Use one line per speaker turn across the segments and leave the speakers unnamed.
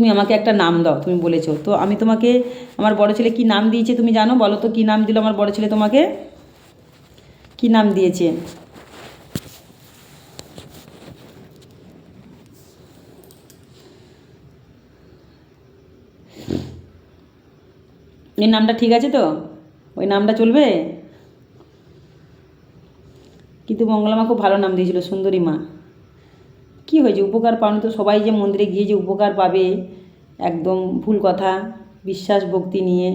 তুমি আমাকে একটা নাম দাও, তুমি বলেছ। তো আমি তোমাকে, আমার বড় ছেলে কি নাম দিয়েছে তুমি জানো? বলো তো, কি নাম দিল আমার বড় ছেলে তোমাকে? কি নাম দিয়েছে? এই নামটা ঠিক আছে তো? ওই নামটা চলবে? কিন্তু মঙ্গলা মা খুব ভালো নাম দিয়েছিল, সুন্দরী মা। কি হয়েছে? উপকার পাওনি তো সবাই যে মন্দিরে গিয়ে যে উপকার পাবে, একদম ভুল কথা, বিশ্বাস, ভক্তি নিয়ে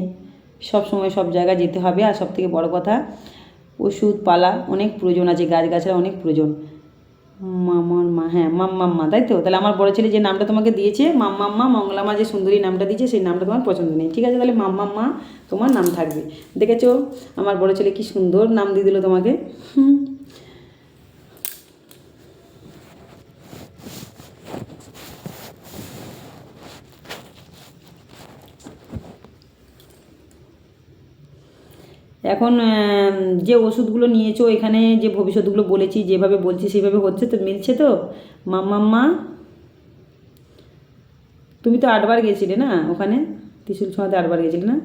সব সময় সব জায়গায় যেতে হবে। আর সব থেকে বড় কথা, ওষুধ, পালা, অনেক প্রয়োজন আছে গাছ গাছারা অনেক প্রয়োজন। মামার মা হ্যাঁ মাম্মাম্মা তাই তো? তাহলে আমার বড় ছেলে যে নামটা তোমাকে দিয়েছে মাম্মাম্মা মঙ্গলামা যে সুন্দরী নামটা দিয়েছে, সেই নামটা তোমার পছন্দ নেই। ঠিক আছে, তাহলে মাম্মাম্মা তোমার নাম থাকবে। দেখেছ? আমার বড় ছেলে কি সুন্দর নাম দিয়ে দিল তোমাকে। হুম। এখন যে ওষুধগুলো নিয়েছো, এখানে যে ভবিষ্যৎগুলো বলেছি, যেভাবে বলছি সেভাবে হচ্ছে তো, মিলছে তো? মাম্মাম্মা? তুমি তো আটবার গেছিলে না ওখানে? ত্রিশুল ছোঁয়াতে আটবার গেছিলে না?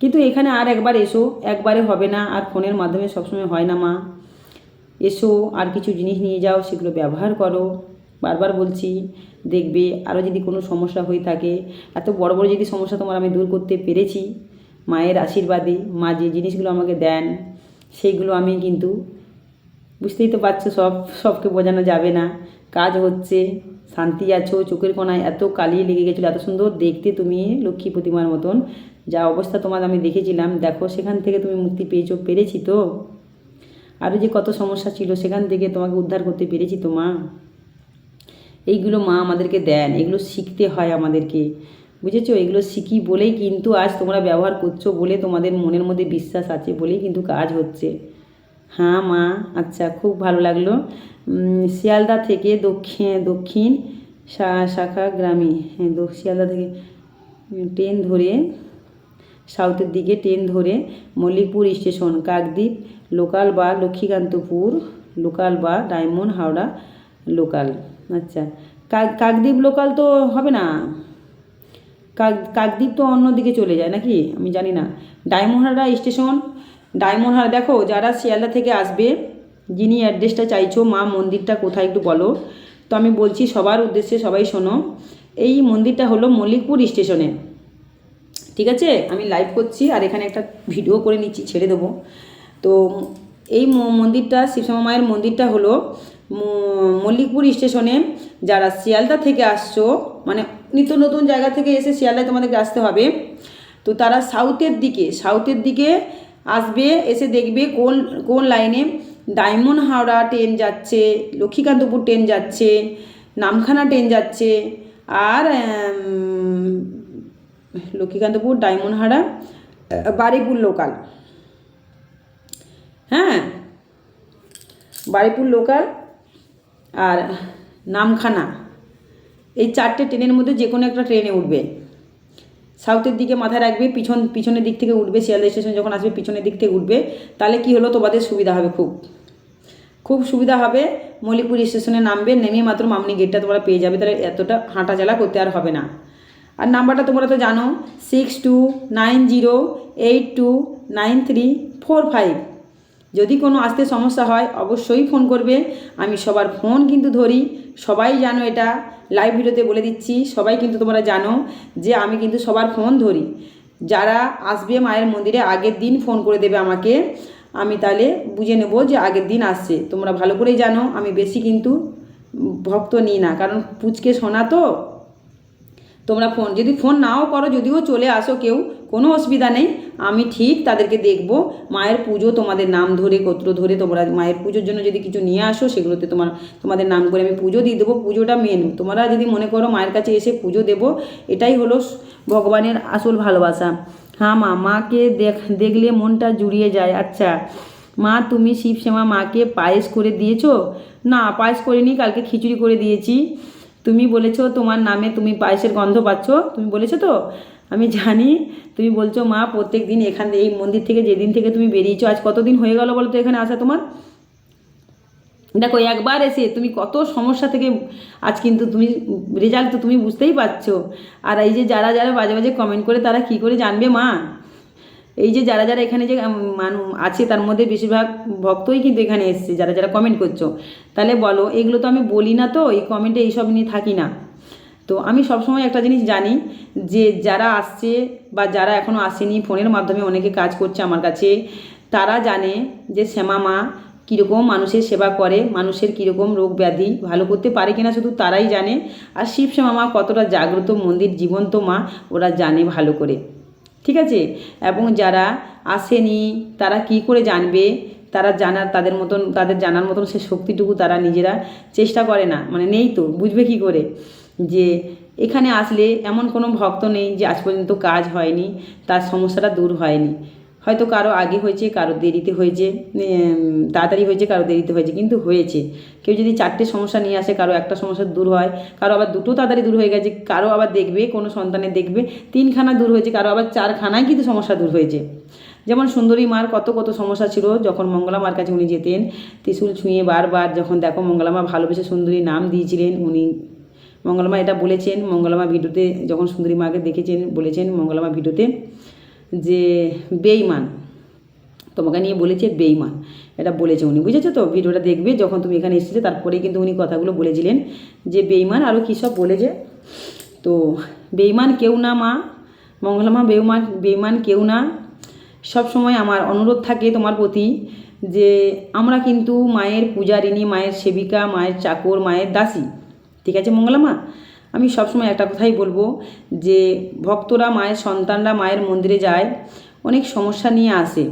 কিন্তু এখানে আর একবার এসো, একবারে হবে না, আর ফোনের মাধ্যমে সবসময় হয় না মা। এসো, আর কিছু জিনিস নিয়ে যাও, সেগুলো ব্যবহার করো। বারবার বলছি, দেখবে আরও যদি কোনো সমস্যা হয়ে থাকে, এত বড় বড় যদি সমস্যা তোমার আমি দূর করতে পেরেছি মায়ের আশীর্বাদে, মা যে জিনিসগুলো আমাকে দেন, সেইগুলো আমি কিন্তু বুঝতেই তো পারছ, সব, সবকে বোঝানো যাবে না। কাজ হচ্ছে, শান্তি আছো, চোখের কোনায় এত কালি লেগে গেছিল, এত সুন্দর দেখতে তুমি, লক্ষ্মী প্রতিমার মতন। যা অবস্থা তোমার আমি দেখেছিলাম, দেখো সেখান থেকে তুমি মুক্তি পেয়েছ, পেরেছি তো? আরও যে কত সমস্যা ছিল, সেখান থেকে তোমাকে উদ্ধার করতে পেরেছি তো মা? এইগুলো মা আমাদেরকে দেন, এগুলো শিখতে হয় আমাদেরকে। বুঝেছ? এগুলো শিখি বলেই কিন্তু আজ তোমরা ব্যবহার করছ বলে তোমাদের মনের মধ্যে বিশ্বাস আছে বলেই কিন্তু কাজ হচ্ছে। হ্যাঁ মা আচ্ছা খুব ভালো লাগল। শিয়ালদা থেকে দক্ষিণ দক্ষিণ শাখা গ্রামে হ্যাঁ শিয়ালদা থেকে ট্রেন ধরে, সাউথের দিকে ট্রেন ধরে মল্লিকপুর স্টেশন, কাকদ্বীপ লোকাল বা লক্ষ্মীকান্তপুর লোকাল বা ডায়মন্ড হাওড়া লোকাল। আচ্ছা কাক- কাকদ্বীপ লোকাল তো হবে না? কাক, কাকদ্বীপ তো অন্যদিকে চলে যায় নাকি? আমি জানি না। ডায়মন্ডহারা স্টেশন। ডায়মন্ডহারা, দেখো, যারা শিয়ালদা থেকে আসবে, যিনি অ্যাড্রেসটা চাইছো, মা মন্দিরটা কোথায় একটু বলো। তো আমি বলছি, সবার উদ্দেশ্যে সবাই শোনো। এই মন্দিরটা হলো মল্লিকপুর স্টেশনে। ঠিক আছে? আমি লাইভ করছি, আর এখানে একটা ভিডিও করে নিচ্ছি, ছেড়ে দেবো। তো এই মন্দিরটা শিবশ্যামা মায়ের মন্দিরটা হলো মল্লিকপুর স্টেশনে যারা শিয়ালদা থেকে আসছো মানে নিত্য নতুন জায়গা থেকে এসে শিয়ালদায় তোমাদেরকে আসতে হবে। তো তারা সাউথের দিকে সাউথের দিকে আসবে, এসে দেখবে কোন কোন লাইনে ডায়মন্ড হাওড়া ট্রেন যাচ্ছে, লক্ষ্মীকান্তপুর ট্রেন যাচ্ছে, নামখানা ট্রেন যাচ্ছে, আর লক্ষ্মীকান্তপুর ডায়মন্ড হাওড়া, বারিপুর লোকাল হ্যাঁ বারিপুর লোকাল আর নামখানা। এই চারটে ট্রেনের মধ্যে যে কোনো একটা ট্রেনে উঠবে। সাউথের দিকে মাথায় রাখবে, পিছন, পিছনের দিক থেকে উঠবে, শিয়ালদা স্টেশন যখন আসবে, পিছনের দিক থেকে উঠবে, তাহলে কি হলো তোমাদের সুবিধা হবে খুব। খুব সুবিধা হবে মল্লিকপুর স্টেশনে নামবে, নেমে মাত্র মামনি গেটটা তোমরা পেয়ে যাবে, তাহলে এতটা হাঁটা চালা করতে আর হবে না। আর নাম্বারটা তোমরা তো জানো six two nine zero eight two nine three four five যদি কোনো আসতে সমস্যা হয়, অবশ্যই ফোন করবে। আমি সবার ফোন কিন্তু ধরি। সবাই জানো এটা। লাইভ ভিডিওতে বলে দিচ্ছি, সবাই কিন্তু তোমরা জানো যে আমি কিন্তু সবার ফোন ধরি। যারা আসবে মায়ের মন্দিরে, আগের দিন ফোন করে দেবে আমাকে। আমি তাহলে বুঝে নেব যে আগের দিন আসছে। তোমরা ভালো করেই জানো, আমি বেশি কিন্তু ভক্ত নিই না। কারণ পুচকে শোনা তো। তোমরা ফোন, যদি ফোন নাও করো, যদিও চলে আসো কেউ, কোনো অসুবিধা নেই। আমি ঠিক তাদেরকে দেখব। মায়ের পুজো তোমাদের নাম ধরে, গোত্র ধরে, তোমরা মায়ের পুজোর জন্য যদি কিছু নিয়ে আসো, সেগুলোতে তোমার, তোমাদের নাম করে আমি পুজো দিয়ে দেবো। পুজোটা মেন তোমরা যদি মনে করো মায়ের কাছে এসে পুজো দেবো, এটাই হলো ভগবানের আসল ভালোবাসা। হ্যাঁ মা, মাকে দেখ, দেখলে মনটা জুড়িয়ে যায়। আচ্ছা মা, তুমি শিবশ্যামা মাকে পায়েস করে দিয়েছ? না, পায়েস করিনি, কালকে খিচুড়ি করে দিয়েছি। তুমি বলেছ তোমার নামে তুমি পায়েসের গন্ধ পাচ্ছ, তুমি বলেছ তো? আমি জানি, তুমি বলছো, মা, প্রত্যেক দিন এখান এই মন্দির থেকে যেদিন থেকে তুমি বেরিয়েছো, আজ কতদিন হয়ে গেল বলো তো এখানে আসা তোমার? দেখো, একবার এসে তুমি কত সমস্যা থেকে, আজ কিন্তু তুমি রেজাল্ট তো তুমি বুঝতেই পারছ। আর এই যে যারা যারা বাজে বাজে কমেন্ট করে, তারা কি করে জানবে মা? এই যে যারা যারা এখানে যে মানুষ আছে তার মধ্যে বেশিরভাগ ভক্তই কিন্তু এখানে এসছে, যারা যারা কমেন্ট করছ। তাহলে বলো, এগুলো তো আমি বলি না তো, এই কমেন্টে এইসব নিয়ে থাকি না। তো আমি সবসময় একটা জিনিস জানি যে, যারা আসছে বা যারা এখনও আসেনি, ফোনের মাধ্যমে অনেকে কাজ করছে আমার কাছে, তারা জানে যে শ্যামা মা কীরকম মানুষের সেবা করে, মানুষের কীরকম রোগ ব্যাধি ভালো করতে পারে কিনা শুধু তারাই জানে। আর শিব শ্যামা মা কতটা জাগ্রত, মন্দির জীবন্ত মা, ওরা জানে ভালো করে। ঠিক আছে? এবং যারা আসেনি, তারা কি করে জানবে? তারা জানার, তাদের মতন, তাদের জানার মতন সে শক্তিটুকু তারা নিজেরা চেষ্টা করে না। মানে নেই তো, বুঝবে কি করে? যে এখানে আসলে এমন কোনো ভক্ত নেই যে আজ পর্যন্ত কাজ হয়নি, তার সমস্যাটা দূর হয়নি। হয়তো কারও আগে হয়েছে, কারও দেরিতে হয়েছে তাড়াতাড়ি হয়েছে, কারও দেরিতে হয়েছে, কিন্তু হয়েছে। কেউ যদি চারটে সমস্যা নিয়ে আসে, কারও একটা সমস্যা দূর হয়, কারও আবার দুটো তাড়াতাড়ি দূর হয়ে গেছে, কারও আবার দেখবে, কোনো সন্তানের দেখবে, তিনখানা দূর হয়েছে, কারও আবার চারখানায় কিন্তু সমস্যা দূর হয়েছে। যেমন সুন্দরী মার কত কত সমস্যা ছিল, যখন মঙ্গলা মার কাছে উনি যেতেন, ত্রিশুল ছুঁয়ে বারবার যখন দেখো মঙ্গলা মা ভালোবেসে সুন্দরী নাম দিয়েছিলেন, উনি মঙ্গলমা এটা বলেছেন মঙ্গলমা ভিডিওতে যখন সুন্দরী মাকে দেখেছেন, বলেছেন মঙ্গলমা ভিডিওতে যে বেইমান, তোমাকে নিয়ে বলেছে বেইমান। এটা বলেছে উনি, বুঝেছ তো? ভিডিওটা দেখবে যখন তুমি এখানে এসেছিলে তারপরে কিন্তু উনি কথাগুলো বলেছিলেন যে বেইমান আরও কী সব বলেছে? তো বেইমান কেউ না মা, মঙ্গলমা বেইমান বেইমান কেউ না। সব সময় আমার অনুরোধ থাকে তোমার প্রতি যে আমরা কিন্তু মায়ের পূজারিণী, মায়ের সেবিকা, মায়ের চাকর, মায়ের দাসী, ঠিক আছে মঙ্গলামা? আমি সবসময় একটা কথাই বলব যে ভক্তরা মায়ের সন্তানরা মায়ের মন্দিরে যায়, অনেক সমস্যা নিয়ে আসে।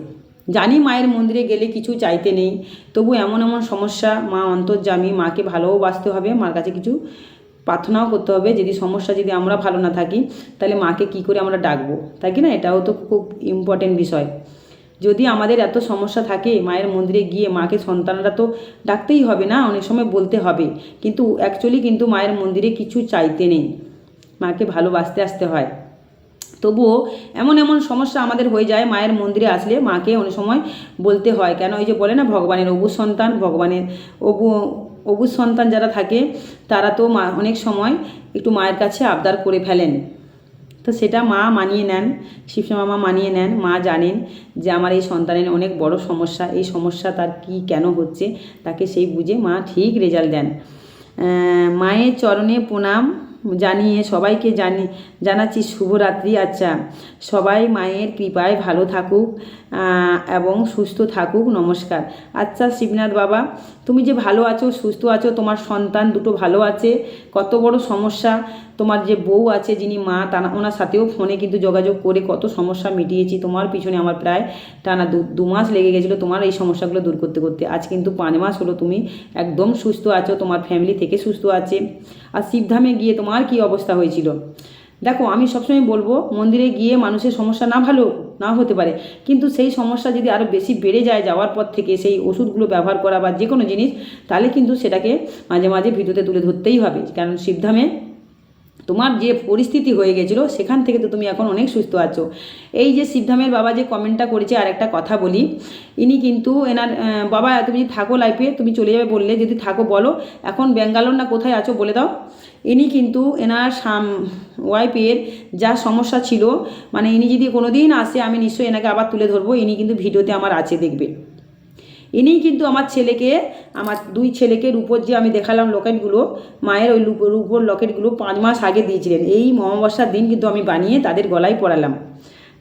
জানি মায়ের মন্দিরে গেলে কিছু চাইতে নেই, তবু এমন এমন সমস্যা, মা অন্তর্জামী মাকে ভালোবাসতে হবে, মার কাছে কিছু প্রার্থনাও করতে হবে। যদি সমস্যা যদি আমরা ভালো না থাকি, তাহলে মাকে কি করে আমরা ডাকবো? তাই কি না? এটাও তো খুব ইম্পর্টেন্ট বিষয়। যদি আমাদের এত সমস্যা থাকে, মায়ের মন্দিরে গিয়ে মাকে সন্তানরা তো ডাকতেই হবে না? অনেক সময় বলতে হবে। কিন্তু অ্যাকচুয়ালি কিন্তু মায়ের মন্দিরে কিছু চাইতে নেই। মাকে ভালোবাসতে আসতে হয়। তবুও এমন এমন সমস্যা আমাদের হয়ে যায়, মায়ের মন্দিরে আসলে মাকে অনেক সময় বলতে হয়। কেন? ওই যে বলে না, ভগবানের অবু সন্তান, ভগবানের অবু অবু সন্তান যারা থাকে, তারা তো মা, অনেক সময় একটু মায়ের কাছে আবদার করে ফেলেন। তো সেটা মা মানিয়ে নেন মামা মানিয়ে নেন, মা জানেন যে আমার এই সন্তানের অনেক বড় সমস্যা, এই সমস্যা তার কি, কেন হচ্ছে, তাকে সেই বুঝে মা ঠিক রেজাল্ট দেন। মায়ের চরণে প্রণাম। জানিয়ে, সবাইকে জানি, জানাচ্ছি শুভরাত্রি। আচ্ছা সবাই মায়ের কৃপায় ভালো থাকুক এবং সুস্থ থাকুক। নমস্কার। আচ্ছা শিবনাথ বাবা, তুমি যে ভালো আছো, সুস্থ আছো, তোমার সন্তান দুটো ভালো আছে, কত বড় সমস্যা। তোমার যে বউ আছে, যিনি মা তা ওনার সাথেও ফোনে কিন্তু যোগাযোগ করে কত সমস্যা মিটিয়েছি। তোমার পিছনে আমার প্রায় টানা দু দু মাস লেগে গেছিল তোমার এই সমস্যাগুলো দূর করতে করতে। আজ কিন্তু পাঁচ মাস হলো তুমি একদম সুস্থ আছো, তোমার ফ্যামিলি থেকে সুস্থ আছে। আর শিবধামে গিয়ে তোমার কি অবস্থা হয়েছিল? দেখো, আমি সবসময় বলব, মন্দিরে গিয়ে মানুষের সমস্যা না ভালো, না হতে পারে। কিন্তু সেই সমস্যা যদি আরও বেশি বেড়ে যায় যাওয়ার পর থেকে সেই ওষুধগুলো ব্যবহার করা বা যে কোনো জিনিস, তাহলে কিন্তু সেটাকে মাঝে মাঝে ভিডিওতে তুলে ধরতেই হবে। কারণ শিবধামে তোমার যে পরিস্থিতি হয়ে গেছিল, সেখান থেকে তো তুমি এখন অনেক সুস্থ আছো। এই যে শিবধামের বাবা যে কমেন্টটা করেছে আর একটা কথা বলি। ইনি কিন্তু এনার বাবা, তুমি যদি থাকো লাইফে তুমি চলে যাবে বললে, যদি থাকো বলো, এখন ব্যাঙ্গালোর না কোথায় আছো বলে দাও। ইনি কিন্তু এনার সাম ওয়াইফের যা সমস্যা ছিল মানে ইনি যদি কোনো দিন আসে, আমি নিশ্চয়ই এনাকে আবার তুলে ধরবো। ইনি কিন্তু ভিডিওতে আমার আছে দেখবে। ইনিই কিন্তু আমার ছেলেকে, আমার দুই ছেলেকে রূপোর যে আমি দেখালাম লকেটগুলো, মায়ের ওই রূপোর লকেটগুলো পাঁচ মাস আগে দিয়েছিলেন। এই অমাবস্যার দিন কিন্তু আমি বানিয়ে তাদের গলায় পরালাম।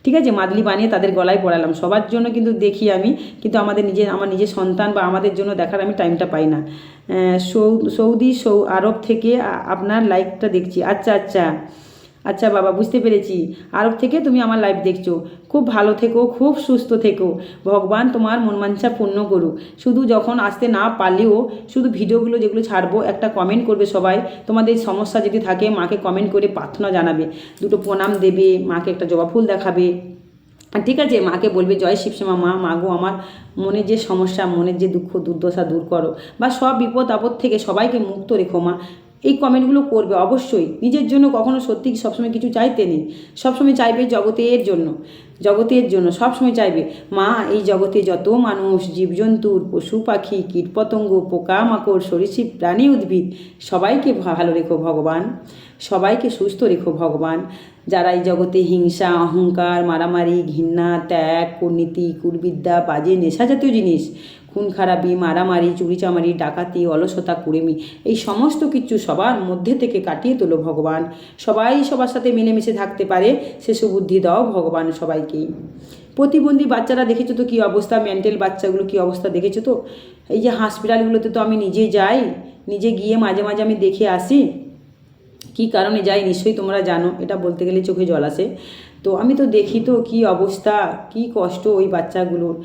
ঠিক আছে? মাদলি বানিয়ে তাদের গলায় পরালাম। সবার জন্য কিন্তু দেখি আমি, কিন্তু আমাদের নিজের, আমার নিজের সন্তান বা আমাদের জন্য দেখার আমি টাইমটা পাই না। সৌদি সৌ, আরব থেকে আপনার লাইকটা দেখছি। আচ্ছা আচ্ছা। আচ্ছা বাবা, বুঝতে পেরেছি। আরব থেকে তুমি আমার লাইভ দেখছ। খুব ভালো থেকো, খুব সুস্থ থেকো। ভগবান তোমার মনমাঞ্ছা পূর্ণ করুক। শুধু যখন আসতে না পারলেও শুধু ভিডিওগুলো যেগুলো ছাড়বো, একটা কমেন্ট করবে সবাই। তোমাদের সমস্যা যদি থাকে, মাকে কমেন্ট করে প্রার্থনা জানাবে। দুটো প্রণাম দেবে, মাকে একটা জবা ফুল দেখাবে। ঠিক আছে, মাকে বলবে, জয় শিবশ্যামা মা মাগো আমার মনের যে সমস্যা, মনের যে দুঃখ, দুর্দশা দূর করো। বা সব বিপদ আপদ থেকে সবাইকে মুক্ত রেখো মা। এই কমেন্টগুলো করবে, অবশ্যই। নিজের জন্য কখনো সত্যি সবসময় কিছু চাইতে নেই। সবসময় চাইবে জগতের জন্য জগতের জন্য সবসময় চাইবে। মা, এই জগতে যত মানুষ জীবজন্তুর পশু পাখি, কীটপতঙ্গ, পোকামাকড়, সরীসৃপ, প্রাণী উদ্ভিদ, সবাইকে ভালো রেখো ভগবান। সবাইকে সুস্থ রেখো ভগবান। যারা এই জগতে হিংসা, অহংকার, মারামারি, ঘৃণা, ত্যাগ, কুর্নীতি, কুলবিদ্যা, বাজে, নেশা জাতীয় জিনিস খুন খারাপি মারামারি, চুরিচামারি, ডাকাতি, অলসতা, কুড়েমি, এই সমস্ত কিছু সবার মধ্যে থেকে কাটিয়ে তোলো ভগবান। সবাই সবার সাথে মিলেমিশে থাকতে পারে, সে সুবুদ্ধি দাও ভগবান সবাইকে প্রতিবন্ধী বাচ্চারা দেখেছ তো কী অবস্থা? মেন্টাল বাচ্চাগুলো কী অবস্থা দেখেছ তো? এই যে হসপিটালগুলোতে তো আমি নিজে যাই, নিজে গিয়ে মাঝে মাঝে আমি দেখে আসি। কী কারণে যাই নিশ্চয়ই তোমরা জানো, এটা বলতে গেলে চোখে জল আসে। তো আমি তো দেখি তো কী অবস্থা, কী কষ্ট ওই বাচ্চাগুলোর।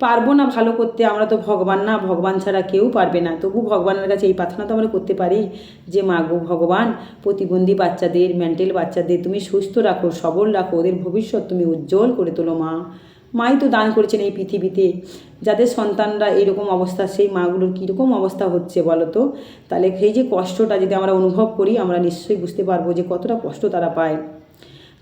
পারব না ভালো করতে, আমরা তো ভগবান না, ভগবান ছাড়া কেউ পারবে না। তবু ভগবানের কাছে এই প্রার্থনা তো আমরা করতে পারি যে, মা গো ভগবান, প্রতিবন্ধী বাচ্চাদের, মেন্টাল বাচ্চাদের তুমি সুস্থ রাখো, সবল রাখো, ওদের ভবিষ্যৎ তুমি উজ্জ্বল করে তোলো মা। মাই তো দান করেছেন এই পৃথিবীতে। যাদের সন্তানরা এরকম অবস্থা, সেই মাগুলোর কীরকম অবস্থা হচ্ছে বলো তো? তাহলে সেই যে কষ্টটা যদি আমরা অনুভব করি, আমরা নিশ্চয়ই বুঝতে পারব যে, কতটা কষ্ট তারা পায়।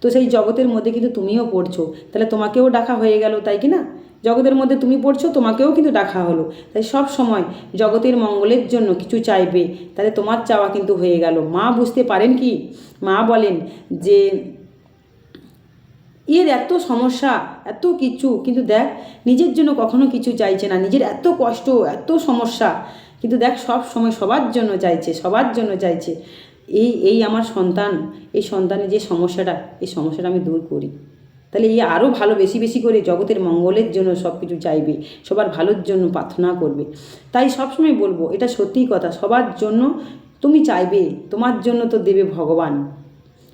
তো সেই জগতের মধ্যে কিন্তু তুমিও পড়ছো। তাহলে তোমাকেও ডাকা হয়ে গেল, তাই কি না? জগতের মধ্যে তুমি পড়ছো, তোমাকেও কিন্তু ডাকা হলো। তাই সব সময় জগতের মঙ্গলের জন্য কিছু চাইবে, তাহলে তোমার চাওয়া কিন্তু হয়ে গেল। মা বুঝতে পারেন কি? মা বলেন যে, এর এত সমস্যা, এত কিছু, কিন্তু দেখ, নিজের জন্য কখনো কিছু চাইছে না। নিজের এত কষ্ট, এত সমস্যা, কিন্তু দেখ, সব সময় সবার জন্য চাইছে, সবার জন্য চাইছে। এই এই আমার সন্তান, এই সন্তানের যে সমস্যাটা, এই সমস্যাটা আমি দূর করি। তাহলে এই আরও ভালো, বেশি বেশি করে জগতের মঙ্গলের জন্য সব কিছু চাইবে, সবার ভালোর জন্য প্রার্থনা করবে। তাই সবসময় বলব, এটা সত্যিই কথা, সবার জন্য তুমি চাইবে, তোমার জন্য তো দেবে ভগবান।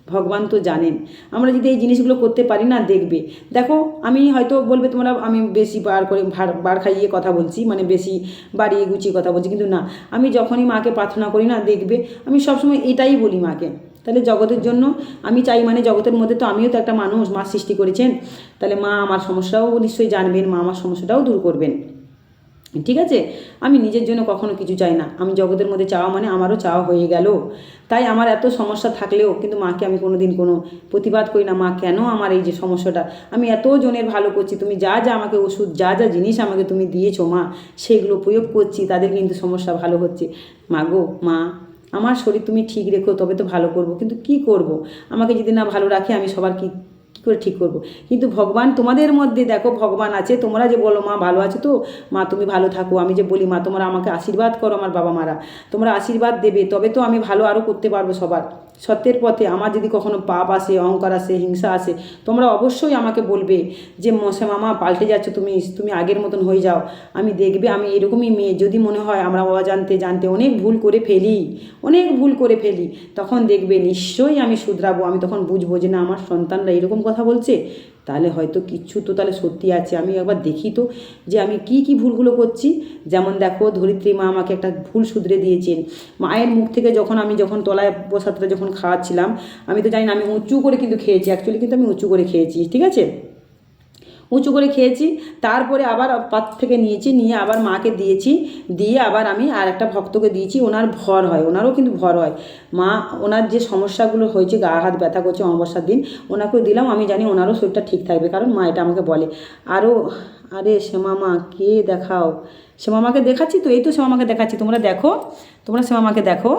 ভগবান তো জানেন। আমরা যদি এই জিনিসগুলো করতে পারি না, দেখবে। দেখো, আমি হয়তো বলবে তোমরা, আমি বেশি বার করে বার খাইয়ে কথা বলছি মানে বেশি বাড়িয়ে গুছিয়ে কথা বলছি, কিন্তু না। আমি যখনই মাকে প্রার্থনা করি না, দেখবে, আমি সবসময় এটাই বলি মাকে। তাহলে জগতের জন্য আমি চাই মানে জগতের মধ্যে তো আমিও তো একটা মানুষ, মা সৃষ্টি করেছেন। তাহলে মা আমার সমস্যাও নিশ্চয়ই জানবেন, মা আমার সমস্যাটাও দূর করবেন। ঠিক আছে? আমি নিজের জন্য কখনো কিছু চাই না। আমি জগতের মধ্যে চাওয়া মানে আমারও চাওয়া হয়ে গেল। তাই আমার এত সমস্যা থাকলেও কিন্তু মাকে আমি কোনো দিন কোনো প্রতিবাদ করি না, মা কেন আমার এই যে সমস্যাটা? আমি এত জনের ভালো করছি, তুমি যা যা আমাকে ওষুধ, যা যা জিনিস আমাকে তুমি দিয়েছ মা, সেগুলো প্রয়োগ করছি, তাদের কিন্তু সমস্যা ভালো হচ্ছে। মা গো, মা আমার শরীর তুমি ঠিক রেখো, তবে তো ভালো করব। কিন্তু কি করব? আমাকে যদি না ভালো রাখে, আমি সবার কি, কী করে ঠিক করব? কিন্তু ভগবান তোমাদের মধ্যে দেখো, ভগবান আছে। তোমরা যে বলো, মা ভালো আছে তো? মা, তুমি ভালো থাকো। আমি যে বলি, মা, তোমরা আমাকে আশীর্বাদ করো আমার বাবা মারা তোমরা আশীর্বাদ দেবে, তবে তো আমি ভালো আরও করতে পারব সবার। সত্যের পথে আমার যদি কখনো পাপ আসে, অহংকার আসে, হিংসা আসে, তোমরা অবশ্যই আমাকে বলবে যে, মশে মামা, পাল্টে যাচ্ছ তুমি তুমি আগের মতন হয়ে যাও। আমি দেখবে আমি এরকমই মেয়ে, যদি মনে হয় আমরা অজান্তে, জানতে অনেক ভুল করে ফেলি, অনেক ভুল করে ফেলি, তখন দেখবে নিশ্চয়ই আমি শুধরাবো। আমি তখন বুঝব যে, না, আমার সন্তানরা এরকম কথা বলছে। তাহলে হয়তো কিচ্ছু তো তাহলে সত্যি আছে। আমি একবার দেখি তো যে আমি কি কি ভুলগুলো করছি। যেমন দেখো, ধরিত্রী মা আমাকে একটা ভুল শুধরে দিয়েছেন। মায়ের মুখ থেকে যখন আমি যখন তলায় প্রসাদটা যখন খাওয়াচ্ছিলাম, আমি তো জানি না আমি উঁচু করে কিন্তু খেয়েছি। অ্যাকচুয়ালি কিন্তু আমি উঁচু করে খেয়েছি, ঠিক আছে? উঁচু করে খেয়েছি, তারপরে আবার পাত্র থেকে নিয়েছি, নিয়ে আবার মাকে দিয়েছি, দিয়ে আবার আমি আর একটা ভক্তকে দিয়েছি, ওনার ভর হয়, ওনারও কিন্তু ভর হয়। মা, ওনার যে সমস্যাগুলো হয়েছে, গা হাত ব্যথা করছে অমাবস্যার দিন, ওনাকেও দিলাম, আমি জানি ওনারও শরীরটা ঠিক থাকবে, কারণ মা এটা আমাকে বলে। আরও আরে শ্যামা মা কে দেখাও? শ্যামা মাকে দেখাচ্ছি তো, এই তো শ্যামা মাকে দেখাচ্ছি, তোমরা দেখো, তোমরা শ্যামা মাকে দেখো।